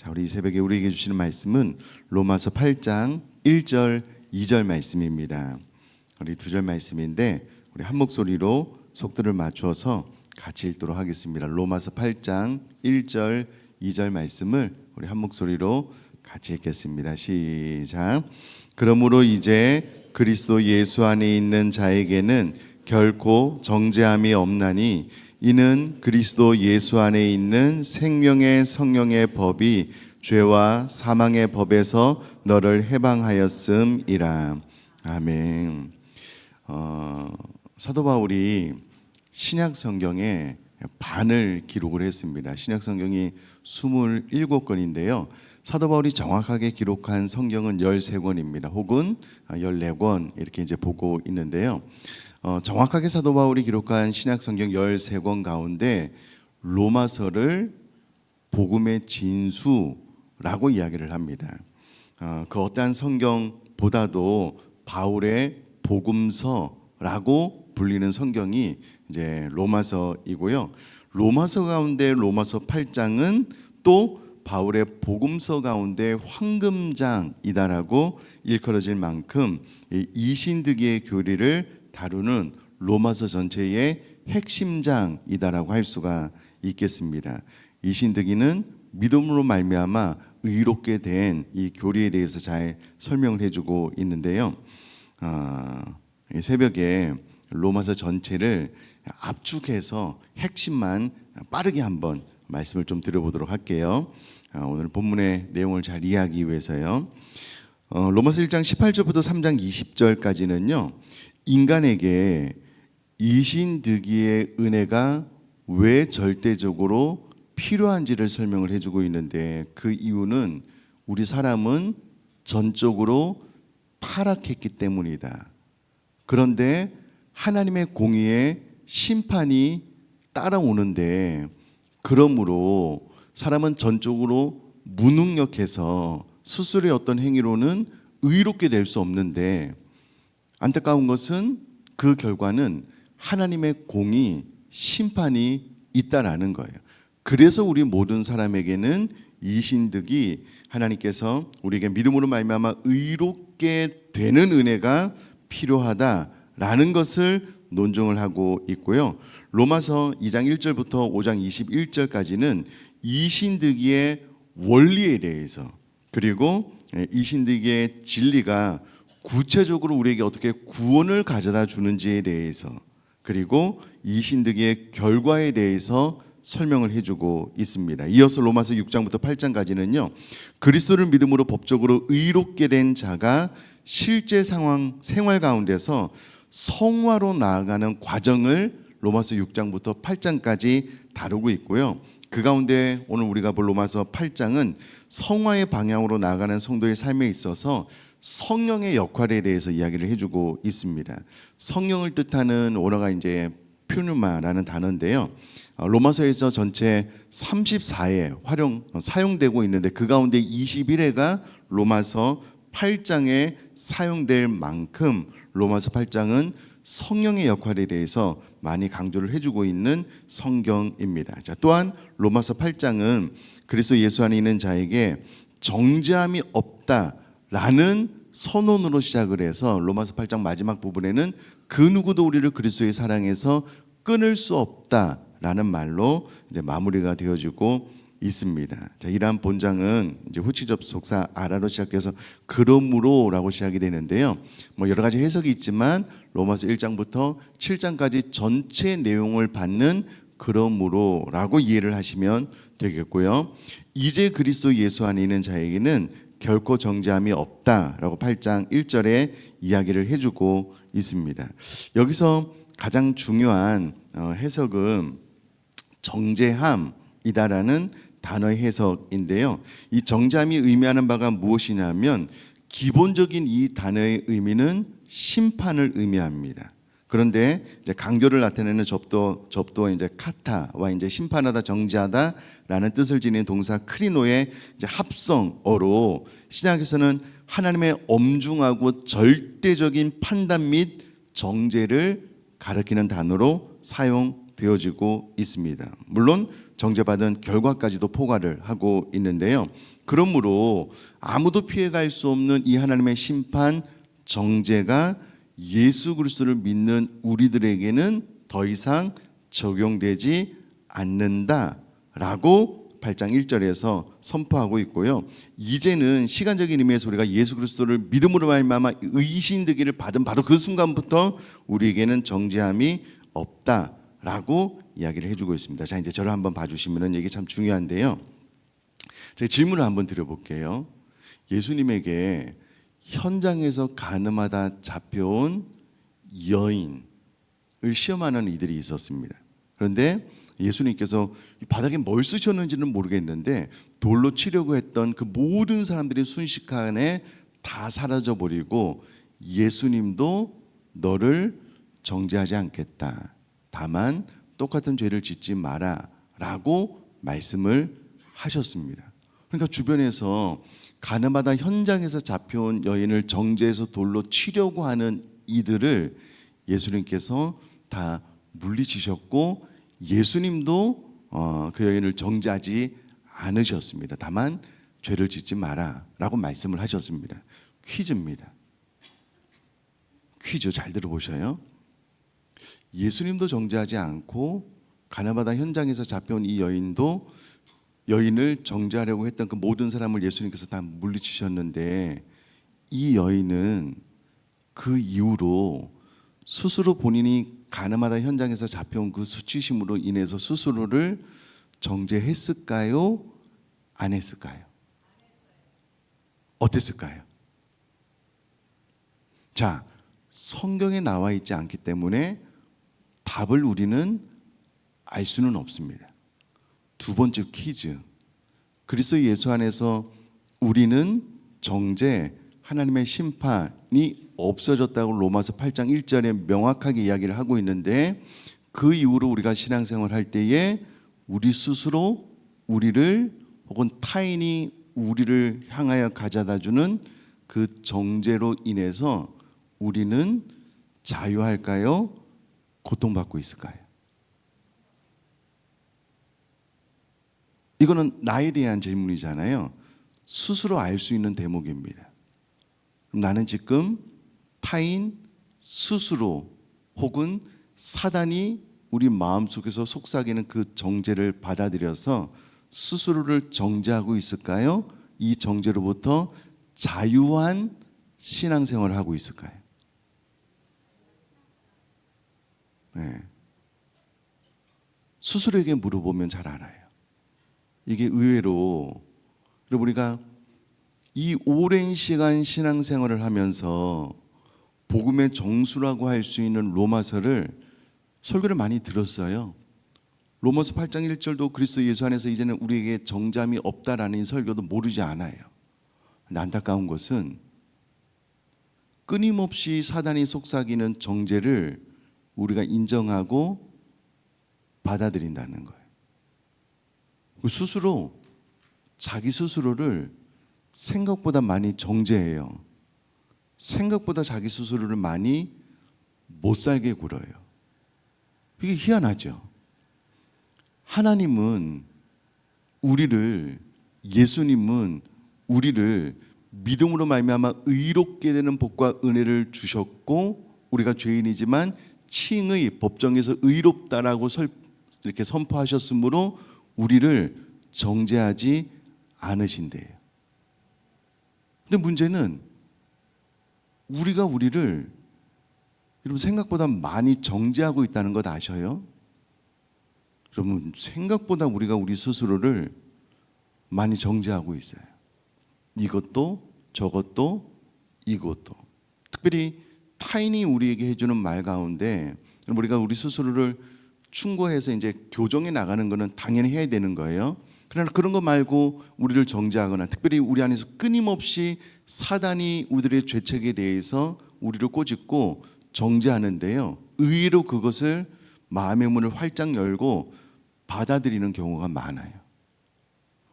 자, 우리 이 새벽에 우리에게 주시는 말씀은 로마서 8장 1절, 2절 말씀입니다. 우리 두 절 말씀인데 우리 한 목소리로 속도를 맞춰서 같이 읽도록 하겠습니다. 로마서 8장 1절, 2절 말씀을 우리 한 목소리로 같이 읽겠습니다. 시작. 그러므로 이제 그리스도 예수 안에 있는 자에게는 결코 정죄함이 없나니 이는 그리스도 예수 안에 있는 생명의 성령의 법이 죄와 사망의 법에서 너를 해방하였음이라. 아멘. 어, 사도 바울이 신약 성경에 반을 기록을 했습니다. 신약 성경이 27권인데요. 사도 바울이 정확하게 기록한 성경은 13권입니다. 혹은 14권 이렇게 이제 보고 있는데요. 어, 정확하게 사도 바울이 기록한 신약 성경 13권 가운데 로마서를 복음의 진수라고 이야기를 합니다. 어, 그 어떠한 성경보다도 바울의 복음서라고 불리는 성경이 이제 로마서이고요. 로마서 가운데 로마서 8장은 또 바울의 복음서 가운데 황금장이다라고 일컬어질 만큼 이 이신득의 교리를 다루는 로마서 전체의 핵심장이다라고 할 수가 있겠습니다. 이 신득이는 믿음으로 말미암아 의롭게 된 이 교리에 대해서 잘 설명을 해주고 있는데요. 아, 이 새벽에 로마서 전체를 압축해서 핵심만 빠르게 한번 말씀을 좀 드려보도록 할게요. 아, 오늘 본문의 내용을 잘 이해하기 위해서요. 어, 로마서 1장 18절부터 3장 20절까지는요. 인간에게 이신득이의 은혜가 왜 절대적으로 필요한지를 설명을 해주고 있는데 그 이유는 우리 사람은 전적으로 타락했기 때문이다. 그런데 하나님의 공의에 심판이 따라오는데 그러므로 사람은 전적으로 무능력해서 스스로의 어떤 행위로는 의롭게 될 수 없는데 안타까운 것은 그 결과는 하나님의 공이 심판이 있다라는 거예요. 그래서 우리 모든 사람에게는 이 신득이 하나님께서 우리에게 믿음으로 말미암아 의롭게 되는 은혜가 필요하다라는 것을 논증을 하고 있고요. 로마서 2장 1절부터 5장 21절까지는 이 신득이의 원리에 대해서 그리고 이 신득이의 진리가 구체적으로 우리에게 어떻게 구원을 가져다 주는지에 대해서 그리고 이 신득의 결과에 대해서 설명을 해주고 있습니다. 이어서 로마서 6장부터 8장까지는요. 그리스도를 믿음으로 법적으로 의롭게 된 자가 실제 상황 생활 가운데서 성화로 나아가는 과정을 로마서 6장부터 8장까지 다루고 있고요. 그 가운데 오늘 우리가 볼 로마서 8장은 성화의 방향으로 나아가는 성도의 삶에 있어서 성령의 역할에 대해서 이야기를 해주고 있습니다. 성령을 뜻하는 원어가 이제 퓨누마라는 단어인데요. 어, 로마서에서 전체 34회 활용 어, 사용되고 있는데 그 가운데 21회가 로마서 8장에 사용될 만큼 로마서 8장은 성령의 역할에 대해서 많이 강조를 해주고 있는 성경입니다. 자, 또한 로마서 8장은 그리스도 예수 안에 있는 자에게 정죄함이 없다 라는 선언으로 시작을 해서 로마서 8장 마지막 부분에는 그 누구도 우리를 그리스도의 사랑에서 끊을 수 없다라는 말로 이제 마무리가 되어지고 있습니다. 자, 이러한 본장은 이제 후치 접속사 아라로 시작해서 그러므로라고 시작이 되는데요. 뭐 여러 가지 해석이 있지만 로마서 1장부터 7장까지 전체 내용을 받는 그러므로라고 이해를 하시면 되겠고요. 이제 그리스도 예수 안에 있는 자에게는 결코 정죄함이 없다라고 8장 1절에 이야기를 해주고 있습니다. 여기서 가장 중요한 어, 해석은 정죄함이다라는 단어의 해석인데요. 이 정죄함이 의미하는 바가 무엇이냐면 기본적인 이 단어의 의미는 심판을 의미합니다. 그런데 이제 강조를 나타내는 접도 접도 이제 카타와 이제 심판하다 정죄하다라는 뜻을 지닌 동사 크리노의 이제 합성어로 신약에서는 하나님의 엄중하고 절대적인 판단 및 정죄를 가리키는 단어로 되어지고 있습니다. 물론 정죄받은 결과까지도 포괄을 하고 있는데요. 그러므로 아무도 피해갈 수 없는 이 하나님의 심판 정죄가 예수 그리스도를 믿는 우리들에게는 더 이상 적용되지 않는다라고 8장 1절에서 선포하고 있고요. 이제는 시간적인 의미에서 우리가 예수 그리스도를 믿음으로 말미암아 의신 되기를 받은 바로 그 순간부터 우리에게는 정죄함이 없다라고 이야기를 해주고 있습니다. 자 이제 저를 한번 봐주시면은 이게 참 중요한데요. 제가 질문을 한번 드려볼게요. 예수님에게 현장에서 가늠하다 잡혀온 여인을 시험하는 이들이 있었습니다. 그런데 예수님께서 이 바닥에 뭘 쓰셨는지는 모르겠는데 돌로 치려고 했던 그 모든 사람들이 순식간에 다 사라져 버리고 예수님도 너를 정죄하지 않겠다. 다만 똑같은 죄를 짓지 마라라고 말씀을 하셨습니다. 그러니까 주변에서 가늠하다 현장에서 잡혀온 여인을 정죄해서 돌로 치려고 하는 이들을 예수님께서 다 물리치셨고 예수님도 어, 그 여인을 정죄하지 않으셨습니다. 다만 죄를 짓지 마라라고 말씀을 하셨습니다. 퀴즈입니다. 퀴즈 잘 들어보셔요. 예수님도 정죄하지 않고 가나바다 현장에서 잡혀온 이 여인도 여인을 정죄하려고 했던 그 모든 사람을 예수님께서 다 물리치셨는데 이 여인은 그 이후로 스스로 본인이 가늠하다 현장에서 잡혀온 그 수치심으로 인해서 스스로를 정죄했을까요? 안 했을까요? 어땠을까요? 자, 성경에 나와 있지 않기 때문에 답을 우리는 알 수는 없습니다. 두 번째 퀴즈. 그리스도 예수 안에서 우리는 정죄, 하나님의 심판이 없어졌다고 로마서 8장 1절에 명확하게 이야기를 하고 있는데 그 이후로 우리가 신앙생활 할 때에 우리 스스로 우리를 혹은 타인이 우리를 향하여 가져다 주는 그 정죄로 인해서 우리는 자유할까요? 고통받고 있을까요? 이거는 나에 대한 질문이잖아요. 스스로 알 수 있는 대목입니다. 나는 지금 타인 스스로 혹은 사단이 우리 마음속에서 속삭이는 그 정죄를 받아들여서 스스로를 정죄하고 있을까요? 이 정죄로부터 자유한 신앙생활을 하고 있을까요? 네. 스스로에게 물어보면 잘 알아요. 이게 의외로 여러분 우리가 이 오랜 시간 신앙생활을 하면서 복음의 정수라고 할 수 있는 로마서를 설교를 많이 들었어요. 로마서 8장 1절도 그리스도 예수 안에서 이제는 우리에게 정잠이 없다라는 설교도 모르지 않아요. 안타까운 것은 끊임없이 사단이 속삭이는 정죄를 우리가 인정하고 받아들인다는 거예요. 그 스스로 자기 스스로를 생각보다 많이 정죄해요. 생각보다 자기 스스로를 많이 못 살게 굴어요. 이게 희한하죠. 하나님은 우리를 예수님은 우리를 믿음으로 말미암아 의롭게 되는 복과 은혜를 주셨고 우리가 죄인이지만 칭의 법정에서 의롭다라고 설, 이렇게 선포하셨으므로 우리를 정죄하지 않으신대요. 근데 문제는 우리가 우리를 여러분 생각보다 많이 정죄하고 있다는 것 아셔요? 여러분 생각보다 우리가 우리 스스로를 많이 정죄하고 있어요. 이것도 저것도 이것도 특별히 타인이 우리에게 해주는 말 가운데 우리가 우리 스스로를 충고해서 이제 교정해 나가는 것은 당연히 해야 되는 거예요. 그러나 그런 거 말고 우리를 정죄하거나 특별히 우리 안에서 끊임없이 사단이 우리들의 죄책에 대해서 우리를 꼬집고 정죄하는데요. 의외로 그것을 마음의 문을 활짝 열고 받아들이는 경우가 많아요.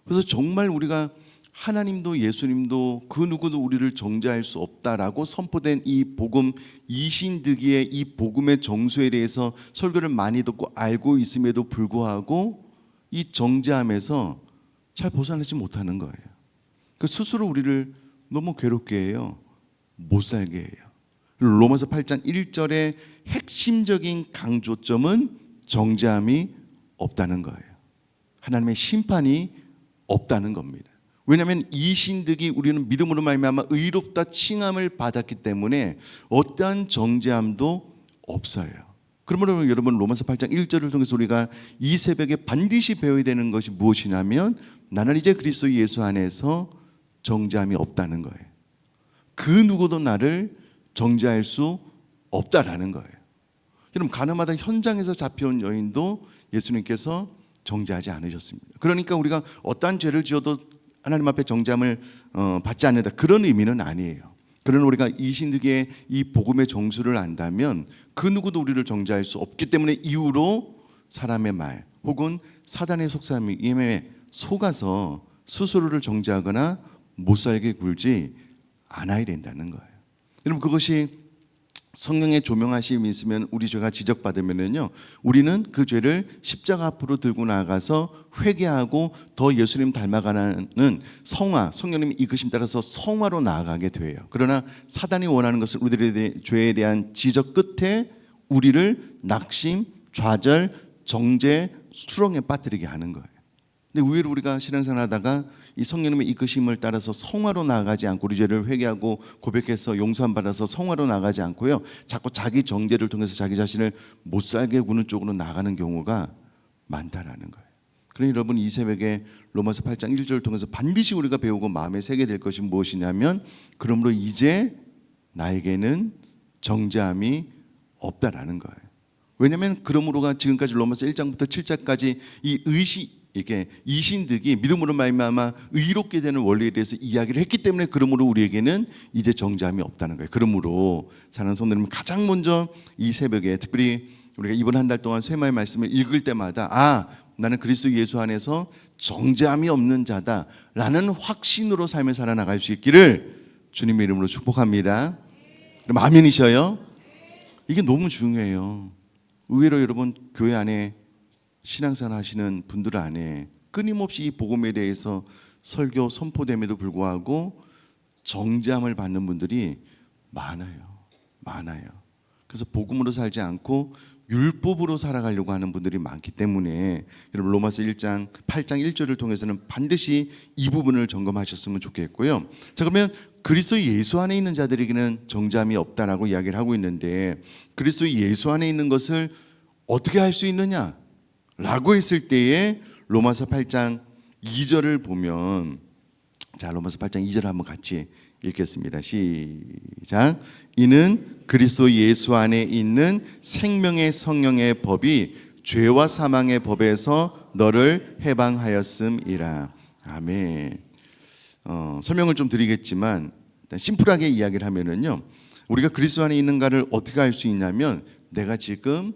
그래서 정말 우리가 하나님도 예수님도 그 누구도 우리를 정죄할 수 없다라고 선포된 이 복음 이신득이의 이 복음의 정수에 대해서 설교를 많이 듣고 알고 있음에도 불구하고 이 정죄함에서 잘 벗어나지 못하는 거예요. 그 스스로 우리를 너무 괴롭게 해요. 못 살게 해요. 로마서 8장 1절의 핵심적인 강조점은 정죄함이 없다는 거예요. 하나님의 심판이 없다는 겁니다. 왜냐하면 이 신득이 우리는 믿음으로 말미암아 의롭다 칭함을 받았기 때문에 어떠한 정죄함도 없어요. 그러므로 여러분 로마서 8장 1절을 통해서 우리가 이 새벽에 반드시 배워야 되는 것이 무엇이냐면 나는 이제 그리스도 예수 안에서 정죄함이 없다는 거예요. 그 누구도 나를 정죄할 수 없다라는 거예요. 여러분 가나마다 현장에서 잡혀온 여인도 예수님께서 정죄하지 않으셨습니다. 그러니까 우리가 어떠한 죄를 지어도 하나님 앞에 정죄함을 어, 받지 않는다 그런 의미는 아니에요. 그러나 우리가 이 신득의 이 복음의 정수를 안다면 그 누구도 우리를 정죄할 수 없기 때문에 이후로 사람의 말 혹은 사단의 속삭임에 속아서 스스로를 정죄하거나 못 살게 굴지 않아야 된다는 거예요. 여러분 그것이 성령의 조명하심이 있으면 우리 죄가 지적받으면은요 우리는 그 죄를 십자가 앞으로 들고 나가서 회개하고 더 예수님 닮아가는 성화 성령님의 이끄심 따라서 성화로 나아가게 돼요. 그러나 사단이 원하는 것은 우리들의 대- 죄에 대한 지적 끝에 우리를 낙심, 좌절, 정죄, 수렁에 빠뜨리게 하는 거예요. 근데 의외로 우리가 신앙생활 하다가 이 성령님의 이끄심을 따라서 성화로 나아가지 않고 우리 죄를 회개하고 고백해서 용서함 받아서 성화로 나가지 않고요. 자꾸 자기 정죄를 통해서 자기 자신을 못 살게 구는 쪽으로 나가는 경우가 많다라는 거예요. 그러니 여러분 이 새벽에 로마서 8장 1절을 통해서 반드시 우리가 배우고 마음에 새게 될 것이 무엇이냐면 그러므로 이제 나에게는 정죄함이 없다라는 거예요. 왜냐하면 그러므로가 지금까지 로마서 1장부터 7장까지 이 의시 이게 이신득이 믿음으로 말미암아 의롭게 되는 원리에 대해서 이야기를 했기 때문에 그러므로 우리에게는 이제 정죄함이 없다는 거예요. 그러므로 사랑하는 성도님 가장 먼저 이 새벽에 특별히 우리가 이번 한 달 동안 쇠마의 말씀을 읽을 때마다 아 나는 그리스도 예수 안에서 정죄함이 없는 자다라는 확신으로 삶을 살아나갈 수 있기를 주님의 이름으로 축복합니다. 그럼 아멘이셔요? 이게 너무 중요해요. 의외로 여러분 교회 안에 신앙생활 하시는 분들 안에 끊임없이 이 복음에 대해서 설교 선포됨에도 불구하고 정죄함을 받는 분들이 많아요. 많아요. 그래서 복음으로 살지 않고 율법으로 살아가려고 하는 분들이 많기 때문에 여러분 로마서 1장 8장 1절을 통해서는 반드시 이 부분을 점검하셨으면 좋겠고요. 자 그러면 그리스도 예수 안에 있는 자들에게는 정죄함이 없다라고 이야기를 하고 있는데 그리스도 예수 안에 있는 것을 어떻게 할 수 있느냐? 라고 했을 때에 로마서 8장 2절을 보면 자 로마서 8장 2절 한번 같이 읽겠습니다. 시작. 이는 그리스도 예수 안에 있는 생명의 성령의 법이 죄와 사망의 법에서 너를 해방하였음이라. 아멘. 어, 설명을 좀 드리겠지만 심플하게 이야기를 하면은요. 우리가 그리스도 안에 있는가를 어떻게 알 수 있냐면 내가 지금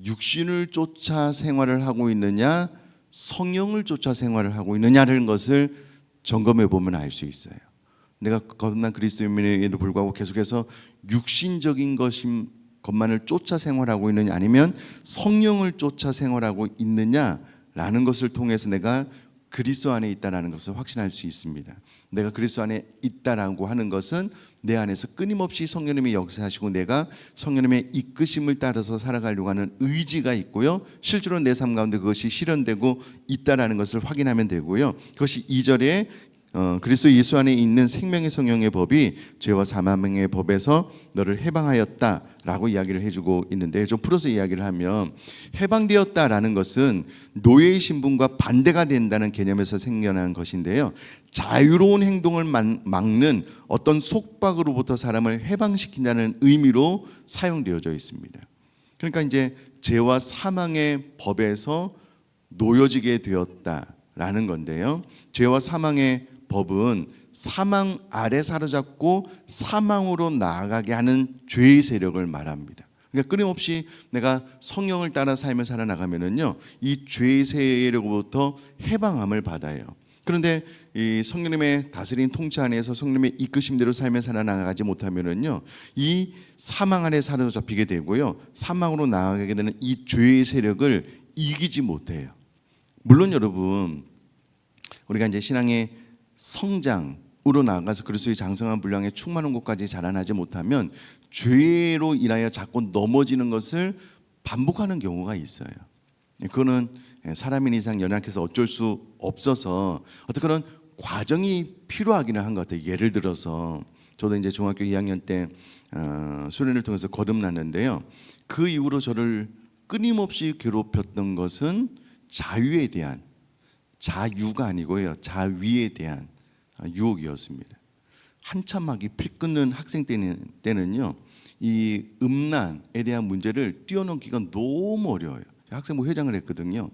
육신을 쫓아 생활을 하고 있느냐 성령을 쫓아 생활을 하고 있느냐라는 것을 점검해 보면 알 수 있어요. 내가 거듭난 그리스도인에도 불구하고 계속해서 육신적인 것인 것만을 쫓아 생활하고 있느냐 아니면 성령을 쫓아 생활하고 있느냐라는 것을 통해서 내가 그리스도 안에 있다라는 것을 확신할 수 있습니다. 내가 그리스도 안에 있다라고 하는 것은 내 안에서 끊임없이 성령님이 역사하시고 내가 성령님의 이끄심을 따라서 살아가려고 하는 의지가 있고요. 실제로 내 삶 가운데 그것이 실현되고 있다라는 것을 확인하면 되고요. 그것이 2절에 어, 그리스도 예수 안에 있는 생명의 성령의 법이 죄와 사망의 법에서 너를 해방하였다라고 이야기를 해주고 있는데 좀 풀어서 이야기를 하면 해방되었다라는 것은 노예의 신분과 반대가 된다는 개념에서 생겨난 것인데요. 자유로운 행동을 만- 막는 어떤 속박으로부터 사람을 해방시킨다는 의미로 사용되어져 있습니다. 그러니까 이제 죄와 사망의 법에서 놓여지게 되었다라는 건데요. 죄와 사망의 법은 사망 아래 사로잡고 사망으로 나아가게 하는 죄의 세력을 말합니다. 그러니까 끊임없이 내가 성령을 따라 삶을 살아나가면은요, 이 죄의 세력으로부터 해방함을 받아요. 그런데 이 성령님의 다스린 통치 안에서 성령님의 이끄심대로 삶을 살아나가지 못하면은요 이 사망 안에 사로잡히게 되고요 사망으로 나아가게 되는 이 죄의 세력을 이기지 못해요. 물론 여러분 우리가 이제 신앙의 성장으로 나아가서 그리스도의 장성한 분량에 충만한 곳까지 자라나지 못하면 죄로 인하여 자꾸 넘어지는 것을 반복하는 경우가 있어요. 그거는 사람인 이상 연약해서 어쩔 수 없어서 어떤 그런 과정이 필요하기는 한 것 같아요. 예를 들어서 저도 이제 중학교 2학년 때 어, 수련을 통해서 거듭났는데요. 그 이후로 저를 끊임없이 괴롭혔던 것은 자유에 대한 자유가 아니고요. 자위에 대한 아, 유혹이었습니다. 한참 막이 피 끊는 학생 때는, 때는요. 이 음란에 대한 문제를 뛰어넘기가 너무 어려워요. 학생부 회장을 했거든요.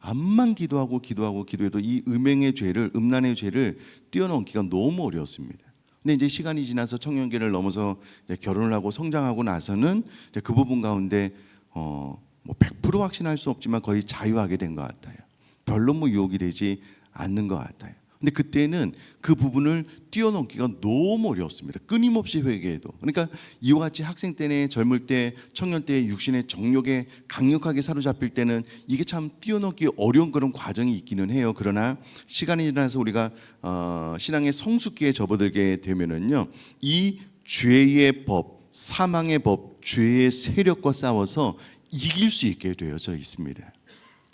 암만 기도하고 기도하고 기도해도 이 음행의 죄를 음란의 죄를 뛰어넘기가 너무 어려웠습니다. 근데 이제 시간이 지나서 청년기를 넘어서 결혼을 하고 성장하고 나서는 그 부분 가운데 어뭐100% 확신할 수 없지만 거의 자유하게 된 것 같아요. 별로 뭐 유혹이 되지 않는 것 같아요. 근데 그때는 그 부분을 뛰어넘기가 너무 어려웠습니다. 끊임없이 회개해도. 그러니까 이와 같이 학생 때내 젊을 때 청년 때 육신의 정욕에 강력하게 사로잡힐 때는 이게 참 뛰어넘기 어려운 그런 과정이 있기는 해요. 그러나 시간이 지나서 우리가 어, 신앙의 성숙기에 접어들게 되면은요, 이 죄의 법, 사망의 법, 죄의 세력과 싸워서 이길 수 있게 되어져 있습니다.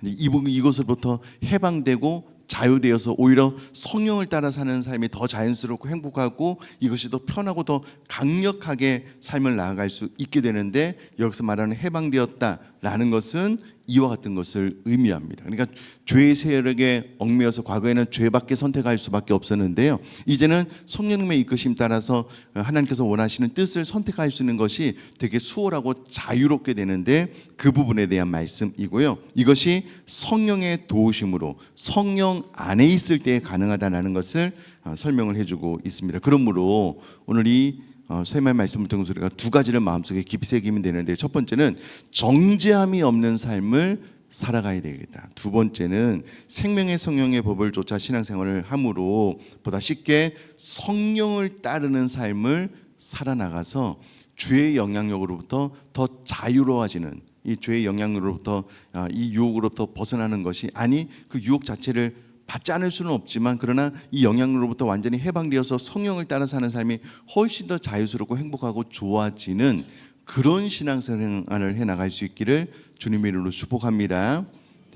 이것으로부터 해방되고 자유되어서 오히려 성령을 따라 사는 삶이 더 자연스럽고 행복하고 이것이 더 편하고 더 강력하게 삶을 나아갈 수 있게 되는데 여기서 말하는 해방되었다라는 것은 이와 같은 것을 의미합니다. 그러니까 죄의 세력에 얽매여서 과거에는 죄밖에 선택할 수밖에 없었는데요. 이제는 성령님의 이끄심 따라서 하나님께서 원하시는 뜻을 선택할 수 있는 것이 되게 수월하고 자유롭게 되는데 그 부분에 대한 말씀이고요. 이것이 성령의 도우심으로 성령 안에 있을 때 가능하다라는 것을 어, 설명을 해주고 있습니다. 그러므로 오늘 이 어, 셈의 말씀을 통해서 우리가 두 가지를 마음속에 깊이 새기면 되는데 첫 번째는 정죄함이 없는 삶을 살아가야 되겠다. 두 번째는 생명의 성령의 법을 쫓아 신앙생활을 함으로 보다 쉽게 성령을 따르는 삶을 살아나가서 죄의 영향력으로부터 더 자유로워지는 이 죄의 영향으로부터 아, 이 유혹으로부터 벗어나는 것이 아니 그 유혹 자체를 받지 않을 수는 없지만 그러나 이 영향으로부터 완전히 해방되어서 성령을 따라 사는 삶이 훨씬 더 자유스럽고 행복하고 좋아지는 그런 신앙생활을 해 나갈 수 있기를 주님의 이름으로 축복합니다.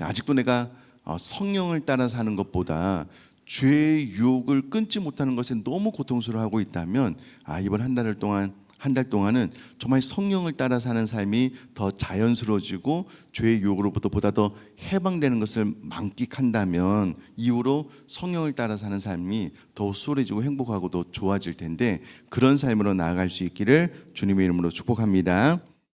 아직도 내가 어, 성령을 따라 사는 것보다 죄의 유혹을 끊지 못하는 것에 너무 고통스러워하고 있다면 아 이번 한 달 동안 한 달 동안은 정말 성령을 따라 사는 삶이 더 자연스러워지고 죄의 유혹으로부터 보다 더 해방되는 것을 만끽한다면 이후로 성령을 따라 사는 삶이 더 수월해지고 행복하고 더 좋아질 텐데 그런 삶으로 나아갈 수 있기를 주님의 이름으로 축복합니다.